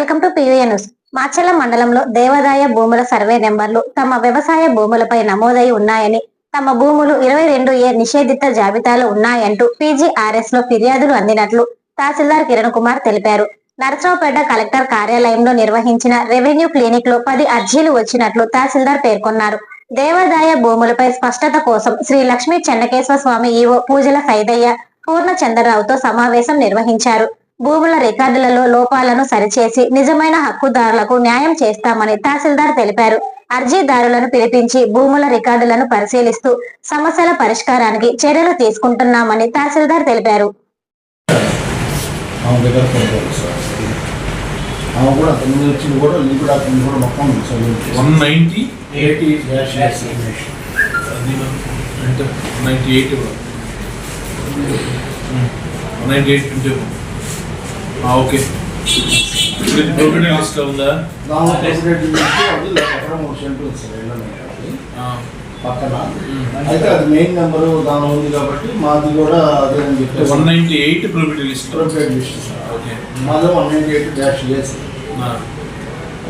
Welcome to PVN news. Macherla మండలంలో దేవాదాయ భూముల సర్వే నెంబర్లు తమ వ్యవసాయ భూములపై నమోదై ఉన్నాయని తమ భూములు ఇరవై రెండు ఏ నిషేధిత జాబితాలో ఉన్నాయంటూ పీజీఆర్ఎస్లో ఫిర్యాదులు అందినట్లు తహసీల్దార్ కిరణ్ కుమార్ తెలిపారు. నరసరావుపేట కలెక్టర్ కార్యాలయంలో నిర్వహించిన రెవెన్యూ క్లినిక్లో పది అర్జీలు వచ్చినట్లు తహసీల్దార్ పేర్కొన్నారు. దేవాదాయ భూములపై స్పష్టత కోసం శ్రీ లక్ష్మీ చెన్నకేశ్వర స్వామి ఈవో పూజల సైదయ్య పూర్ణ చంద్రరావుతో సమావేశం నిర్వహించారు. భూముల రికార్డులలో లోపాలను సరిచేసి నిజమైన హక్కుదారులకు న్యాయం చేస్తామని తహసీల్దార్ తెలిపారు. అర్జీదారులను పిలిపించి భూముల రికార్డులను పరిశీలిస్తూ సమస్యల పరిష్కారానికి చర్యలు తీసుకుంటున్నామని తహసీల్దార్ తెలిపారు. Eighty okay. ఉందా? పక్కన. అయితే అది మెయిన్ నెంబరు దానిలో ఉంది కాబట్టి మాది కూడా అదే అని one ninety eight list. Okay. మాది one ninety eight dash S ఆ,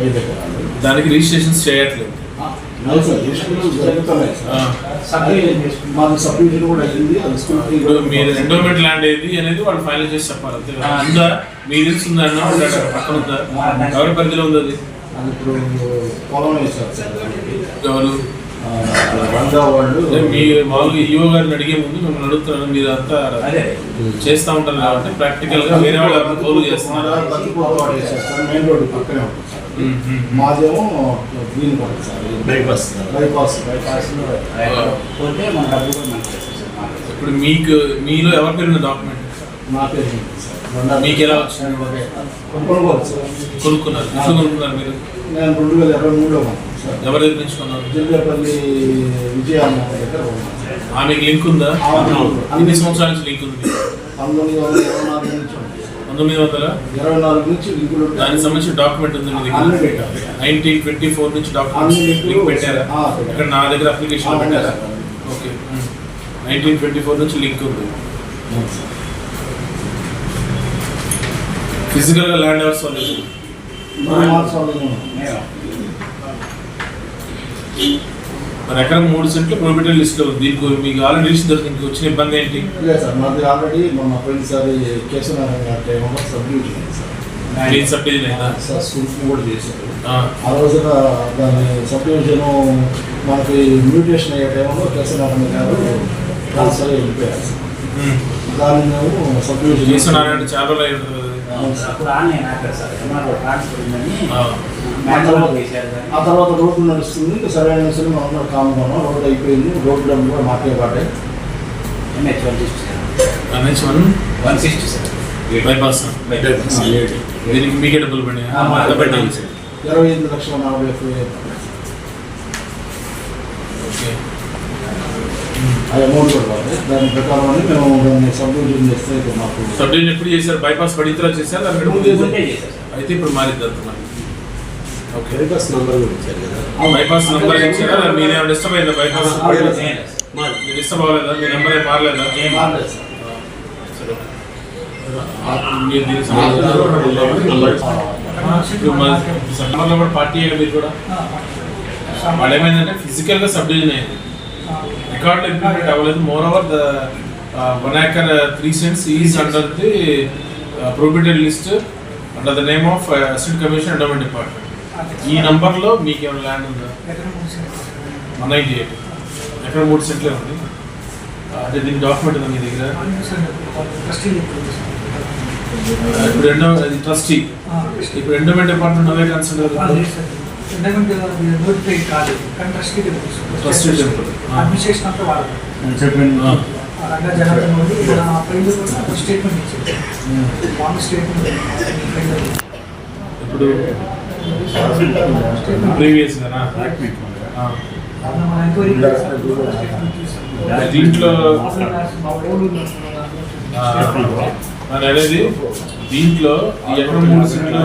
ఐదు ఎకరాలు. దానికి రిజిస్ట్రేషన్స్ చేయట్లేదు. ఇప్పుడు మీరు ఎండోమెంట్ ల్యాండ్ ఏది అనేది వాళ్ళు ఫైనల్ చేసి చెప్పాలి అంతే? ఉందా? మీ తెలిసి ఉందా అన్న పక్కన ఉందా? ఎవరి పరిధిలో ఉంది అది? అది ఇప్పుడు పొలం ఎవరు? వాళ్ళు. అదే మీ మామూలుగా ఈఓ గారిని అడిగే ముందు మిమ్మల్ని అడుగుతున్నాను మీరు అంతా చేస్తా ఉంటారు కాబట్టి ప్రాక్టికల్గా వేరే వాళ్ళు తోలు చేస్తున్నారు ఉంటుంది ఉమ్. మాదేమో గ్రీన్ పడుతుంది సార్. బైపాస్ బైపాస్ పోతే మన డబ్బు కూడా మనకి. ఇప్పుడు మీకు మీలో ఎవరి పేరు ఉన్న డాక్యుమెంట్ నా పేరు ఉంది సార్? మీకు ఎలా వచ్చింది? కొనుక్కోవాలి సార్. కొనుక్కున్నారు. ఎప్పుడు కొనుక్కున్నారు మీరు? నేను రెండు వేల ఇరవై మూడులో ఎవరి దగ్గర నుంచి కొన్నారు జిల్లేపల్లి విజయాన్న దగ్గర ఆమెకి లింక్ ఉందా? అవును. అన్ని సంవత్సరాల నుంచి లింక్ ఉంది? పంతొమ్మిది వందల ఇరవై నాలుగు. పంతొమ్మిది వందల ఇరవై నాలుగు నుంచి లింకులు. దానికి సంబంధించిన డాక్యుమెంట్ ఉంది మీ దగ్గర. నైన్టీన్ ట్వంటీ ఫోర్ నుంచి డాక్యుమెంట్ లింక్ పెట్టారా. ఇక్కడ నా దగ్గర అప్లికేషన్ పెట్టారా. ఓకే నైన్టీన్ ట్వంటీ ఫోర్ నుంచి లింక్ ఉంది అవును సార్. ఫిజికల్గా ల్యాండ్ అవర్స్ వాళ్ళు మరి ఎకరం మూడు సెంట్లు ప్రొబిటరీ లిస్ట్లో ఉంది. దీనికి మీకు ఆల్రెడీ లిస్ట్ దొరికింది. ఇంక వచ్చిన ఇబ్బంది ఏంటి? లేదు సార్ నాది ఆల్రెడీ మొన్న పోయినసారి కేశవనారాయణ గారి టైంలో సబ్ డివిజన్ ఉంది సార్. క్లీన్ సబ్ డివిజన్ అయిందా సార్ స్కూల్స్ కూడా చేశారు ఆ, రోజున దాని సబ్ డివిజన్ మనకి మ్యూటేషన్ అయ్యే టైంలో కేశవనారాయణ గారు ట్రాన్స్ఫర్ అయ్యి వెళ్ళిపోయారు సార్. దాన్ని మేము సబ్ డివిజన్ చేస్తున్నారు అంటే చాలా రోజులు అయి ఉంటుంది కదా అది. అవును సార్. అప్పుడు ఆన్లైన్ ఆపారు సార్. ఎంఆర్ఓ ట్రాన్స్ఫర్ ఉందని ఆ. తర్వాత రోడ్డు నడుస్తుంది. ఇంకా సరైన సరే మనం అందరం కామ్గా ఉన్నాం. రోడ్డు అయిపోయింది. రోడ్డు డబ్బులు కూడా మాకే పడ్డాయి. MH one sixty one one sixty sir bypass bypass. దీనికి మీకే డబ్బులు పడినాయి? మా సార్. ఇరవై ఎనిమిది లక్షల నలభై ఒక్క వేలు. ఓకే. ఆ అమౌంట్ కూడా దాని ప్రకారం అని మేము దాన్ని సబ్ డివిజన్ చేస్తే మాకు సబ్ డివిజన్ ఎప్పుడు చేశారు? బైపాస్ తర్వాత చేశారు? అయితే ఇప్పుడు మారిద్ది అంత బైపాస్ నంబర్ కూడా ఇచ్చారు కదా. బైపాస్ నంబర్ ఇచ్చారా? మీది ఏమైనా డిస్టర్బ్ అయిందా బైపాస్ మీరు డిస్టర్బ్ అవ్వలేదా? మీ నెంబర్ ఏం మారలేదా? ఏం మారలేదు సమ్మర్లో కూడా పార్టీ అయ్యారు మీరు కూడా? వాళ్ళు ఏమైందంటే ఫిజికల్గా సబ్ డివిజన్ అయింది రికార్డ్ ఇంప్లిమెంట్ అవ్వలేదు. Moreover the one acre three cents is under the prohibited list under the name of assistant commission endowment department ఈ నంబర్లో మీకు ఏమైనా ల్యాండ్ ఉందా వన్ నైన్టీ ఎయిట్ ఎక్కడ మూడు సెంట్లే ఉంది? అంటే దీని డాక్యుమెంట్ ఉందా మీ దగ్గర? ఇప్పుడు రెండో అది ట్రస్టీ. ఇప్పుడు ఎండోమెంట్ డిపార్ట్మెంట్ అవే. అడ్మినిస్ట్రేషన్ అంతా వాడదు చెప్పండి జనార్దన్ స్టేట్మెంట్ ఇచ్చారు. బాండ్ స్టేట్మెంట్ ఇప్పుడు ప్రీవియస్ గానా ఆ. మన ఎంక్వైరీ దీంట్లో మరి అనేది దీంట్లో ఈ ఎకరం మూడు సెంట్లు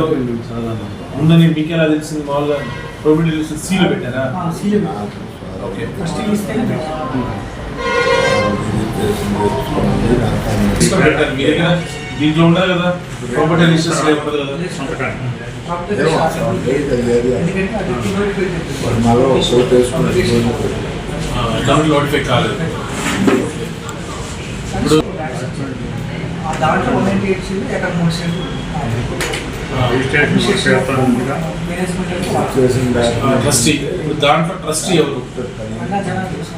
ఉందని మీకు ఎలా తెలిసింది? మామూలుగా ప్రొబిటీ సీలు పెట్టారా? Seal okay. ఫస్ట్ ఇస్తేనే పెట్టారు తీసుకొని పెట్టారు మీ దగ్గర? దీంట్లో ఉండదు కదా ప్రాపర్టీ రిజిస్టర్స్ ఉండదు కదా కాకపోతే ఏమో, శాసనం లేదు, అది లేదు. ఎందుకంటే అది నోటిఫై చేస్తుంది. వాడు మాలో కోట్ వేసుకుని దాంట్లో నోటిఫై కాలేదు ఇప్పుడు ఆ దాంట్లో వన్ నైన్టీ ఎయిట్ సీట్లు ఎక్కడ మూడు సీట్లు మేనేజ్మెంట్ అంటే వాళ్ళు. చేసిన బ్యాక్ ట్రస్టీ ఇప్పుడు దాంట్లో ట్రస్టీ ఎవరు అన్నా జనాలు తెలుసు.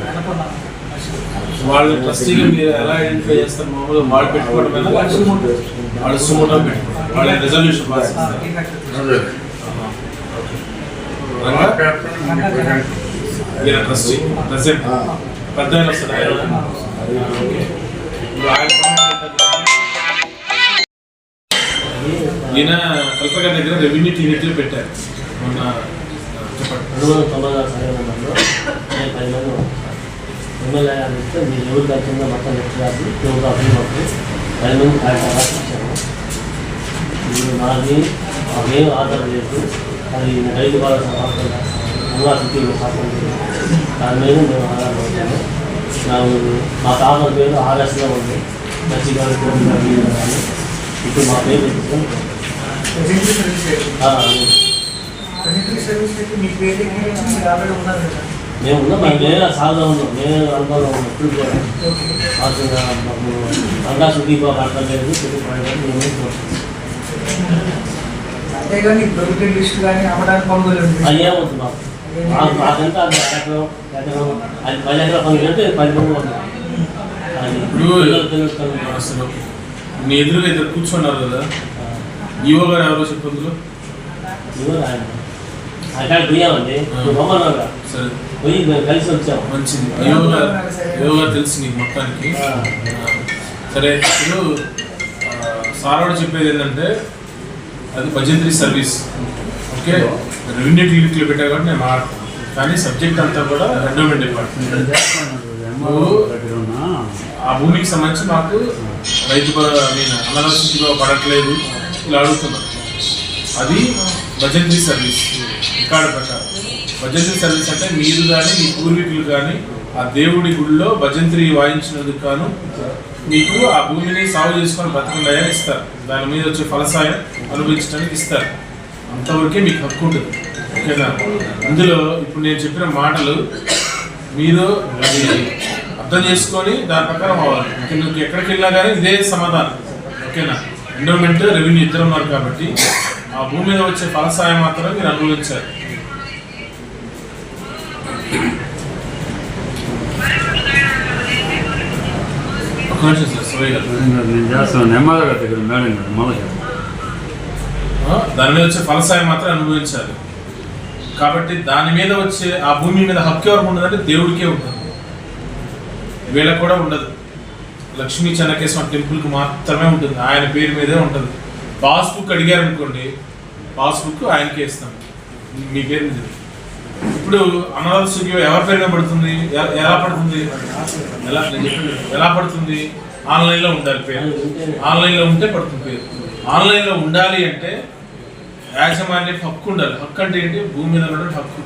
వెనకున్న మనుషులు. వాళ్ళు ట్రస్టీగా మీరు ఎలా ఐడెంటిఫై చేస్తారు మామూలుగా? వాళ్ళు పెట్టుకోవడం వాళ్ళు సుమోటో. వాళ్ళు సుమోటో పెట్టుకోవడం. వాళ్ళ రెజల్యూషన్ పాస్. ఈయన ట్రస్టీ? ప్రెసిడెంట్ పెద్ద ఆయన ఈయన గారి దగ్గర రెవెన్యూ క్లినిక్లు పెట్టారు. మొన్న చెప్పండి. రెండు వందల తొంభై నాలుగు సర్వే నెంబర్లో నేను పది మంది ఉంటాను. ఎమ్మెల్యే గారు ఇస్తే మీరు ఎవరు దక్కిందో మొత్తం చెప్పారు ఎవరు అసలు మొత్తం పది మంది కార్యక్రమాలు ఇచ్చాము మీరు నాది మాకేం ఆధారం లేదు అది రైతు భరోసా హాస్పిటల్ అన్నా సిటీ హాస్పిటల్ దాని మీద మేము ఆధారపడుతున్నాము నాకు మా తాత పేరు ఆర్ఎస్లో ఉంది మంచి గారు కోటి గారు వీరు కానీ ఇప్పుడు మా పేరు పెట్టుకుని ప్రెసిడెంట్ సర్వీస్ చేయండి. ఆ, ప్రెసిడెంట్ సర్వీస్ అయితే మీ పేరు ఎక్కి మీరు ఆల్రెడీ ఉన్నారు కదా మేము ఉన్నాం మేము వేరే సాగులో ఉన్నాం. మేము అనుభవంలో ఉన్నాం. ఓకే. మాకు అవకాశం దీపా పడతలేదు తెలుగు పడలేదు మేము చూస్తాం. అంతేగాని దొరికే లిస్ట్ కానీ అమ్మడానికి కొనుగోలు ఉంది అది ఏమవుతుంది మాకు మాకు మాకంతా అది ఎకరం ఎకరం అది పది ఎకరాల పని అంటే పది మంది ఉంటాం అది ఇప్పుడు పిల్లలు తెలుస్తుంది. అసలు మీ ఎదురుగా ఇద్దరు కూర్చున్నారు కదా. ఈవో గారు ఎవరో చెప్పందులో ఇదిగో ఆయన. అక్కడ పోయామండి పోయి మేము కలిసి వచ్చాము. మంచిది. తెలుసు నీకు మొత్తానికి. సరే ఇప్పుడు సారోడు చెప్పేది ఏంటంటే అది భజంత్రి సర్వీస్. ఓకే? రెవెన్యూ క్లినిక్లో పెట్టా కాబట్టి నేను మాట్లాడతాను. కానీ సబ్జెక్ట్ అంతా కూడా ఎండోమెంట్ డిపార్ట్మెంట్ ఆ భూమికి సంబంధించి మాకు రైతు నేను పడట్లేదు. ఇలా అడుగుతున్నాను అది భజంత్రి సర్వీస్. రికార్డు ప్రకారం. భజంత్రి సర్వీస్ అంటే మీరు కానీ మీ పూర్వీకులు కానీ ఆ దేవుడి గుడిలో భజంత్రి వాయించినందుకు గాను మీకు ఆ భూమిని సాగు చేసుకొని బతకండి ఇస్తారు. దాని మీద వచ్చే ఫలసాయం అనుభవించడానికి ఇస్తారు. అంతవరకే మీకు హక్కు ఉంటుంది. ఓకేనా? అందులో ఇప్పుడు నేను చెప్పిన మాటలు మీరు అది అర్థం చేసుకొని దాని ప్రకారం అవ్వాలి. నువ్వు ఎక్కడికి వెళ్ళినా కానీ ఇదే సమాధానం. ఓకేనా? ఎండోమెంట్ రెవెన్యూ ఇద్దరు ఉన్నారు కాబట్టి ఆ భూమి మీద వచ్చే ఫలసాయం మాత్రమే మీరు అనుభవించారు ఒక నిమిషం సార్ సురయ్య గారు నేను చేస్తాను నెమ్మదిగా దగ్గర మేడం దాని మీద వచ్చే ఫలసాయం మాత్రం అనుభవించాలి. కాబట్టి దాని మీద వచ్చే ఆ భూమి మీద హక్కు ఎవరికి ఉండదంటే దేవుడికే ఉంటుంది. వీళ్ళకి కూడా ఉండదు. లక్ష్మీ చెన్నకేశ్వర టెంపుల్కి మాత్రమే ఉంటుంది. ఆయన పేరు మీదే ఉంటుంది. పాస్బుక్ అడిగారు అనుకోండి పాస్బుక్ ఆయనకే ఇస్తాం. మీ పేరు మీద. ఇప్పుడు అన్నదాత సుఖి ఎవరి పేరు మీద పడుతుంది ఎలా పడుతుంది? ఎలా పడుతుంది? ఆన్లైన్లో ఉండాలి పేరు. ఆన్లైన్లో ఉంటే పడుతుంది పేరు. ఆన్లైన్లో ఉండాలి అంటే యాజమాన్యం హక్కు ఉండాలి. హక్కు అంటే ఏంటి? భూమి మీద ఉన్నటువంటి హక్కు.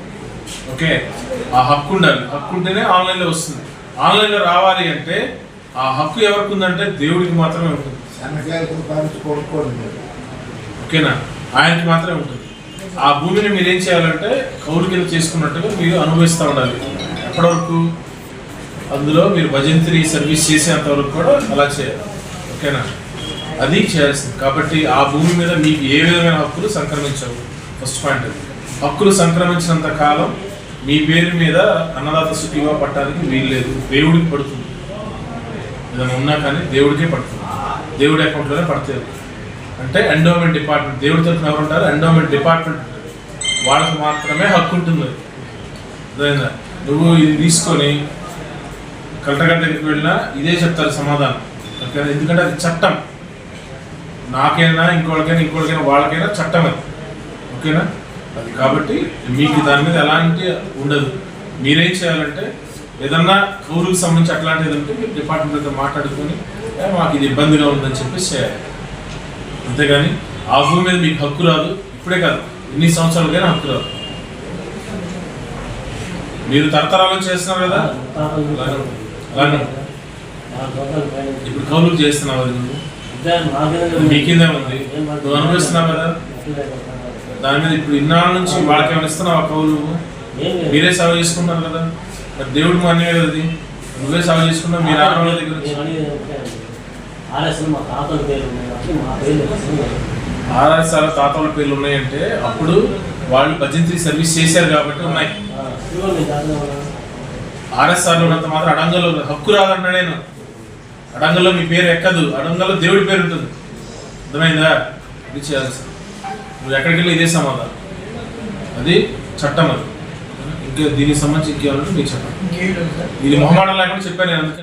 ఓకే? ఆ హక్కు ఉండాలి. హక్కు ఉంటేనే ఆన్లైన్లో వస్తుంది. ఆన్లైన్లో రావాలి అంటే ఆ హక్కు ఎవరికి ఉందంటే దేవుడికి మాత్రమే ఉంటుంది. ఓకేనా? ఆయనకి మాత్రమే ఉంటుంది. ఆ భూమిని మీరు ఏం చేయాలంటే కౌలు కింద చేసుకున్నట్టుగా మీరు అనుభవిస్తూ ఉండాలి. ఎప్పటివరకు అందులో మీరు భజంత్రి సర్వీస్ చేసేంత వరకు కూడా అలా చేయాలి. ఓకేనా? అది చేయాల్సింది. కాబట్టి ఆ భూమి మీద మీకు ఏ విధమైన హక్కులు సంక్రమించవు. ఫస్ట్ పాయింట్ హక్కులు సంక్రమించినంత కాలం మీ పేరు మీద అన్నదాత సుఖిగా పట్టడానికి వీలు లేదు దేవుడికి పడుతుంది. ఏదైనా ఉన్నా కానీ దేవుడికే పడుతుంది. దేవుడి అకౌంట్లోనే పడతారు అంటే ఎండోమెంట్ డిపార్ట్మెంట్ దేవుడి తరఫున ఎవరు ఉంటారు ఎండోమెంట్ డిపార్ట్మెంట్ ఉంటుంది. వాళ్ళకి మాత్రమే హక్కు ఉంటుంది. అదేనా నువ్వు ఇది తీసుకొని కలెక్టర్ గారి దగ్గరికి వెళ్ళినా ఇదే చెప్తారు సమాధానం. ఓకేనా? ఎందుకంటే అది చట్టం. నాకైనా ఇంకోళ్ళకైనా ఇంకోళ్ళకైనా వాళ్ళకైనా చట్టం అది. ఓకేనా? అది కాబట్టి మీకు దాని మీద ఎలాంటి ఉండదు. మీరేం చేయాలంటే ఏదన్నా కౌలుకు సంబంధించి అట్లాంటిది ఉంటే మీరు డిపార్ట్మెంట్తో మాట్లాడుకొని మాకు ఇది ఇబ్బందిగా ఉందని చెప్పేసి చేయాలి. అంతేగాని ఆ భూమి మీద మీకు హక్కు రాదు. ఇప్పుడే కాదు. ఎన్ని సంవత్సరాలకైనా హక్కు రాదు. మీరు తరతరాలు చేస్తున్నారు కదా? ఇప్పుడు కౌలుకు చేస్తున్నావు అది నువ్వు? మా కింద ఉంది. నువ్వు అనుభవిస్తున్నావు కదా? దాని మీద ఇప్పుడు ఇన్నాళ్ళ నుంచి వాళ్ళకి ఏమైనా ఇస్తున్నావు ఆ కౌలు. మీరే సేవ చేసుకున్నారు కదా? మరి దేవుడు మాన్య కదా అది. నువ్వే సేవ చేసుకున్నావు మీ నాన్న వాళ్ళ దగ్గర ఆర్ఎస్ఎల్ మా తాతల పేరు ఉన్నాయి కాబట్టి మా. ఆర్ఎస్ఆర్ తాతల పేర్లు ఉన్నాయంటే అప్పుడు వాళ్ళు భజంత్రి సర్వీస్ చేశారు కాబట్టి ఉన్నాయి. మీ. ఆర్ఎస్ఆర్లో ఉన్నంత మాత్రం అడంగల్లో హక్కు రాదన్నా నేను. అడంగల్లో మీ పేరు ఎక్కదు. అడంగల్లో దేవుడి పేరు ఉంటుంది. అర్థమైందా? ఇది చేయాల్సి నువ్వు ఎక్కడికి వెళ్ళి ఇదే సమాధానం. అది చట్టం అది. ఇంకా దీనికి సంబంధించి ఇంకేమంటే మీకు చెప్పండి. ఇంకేం లేదు సార్. ఇది మొహమాటం లేకుండా చెప్పాను నేను అందుకే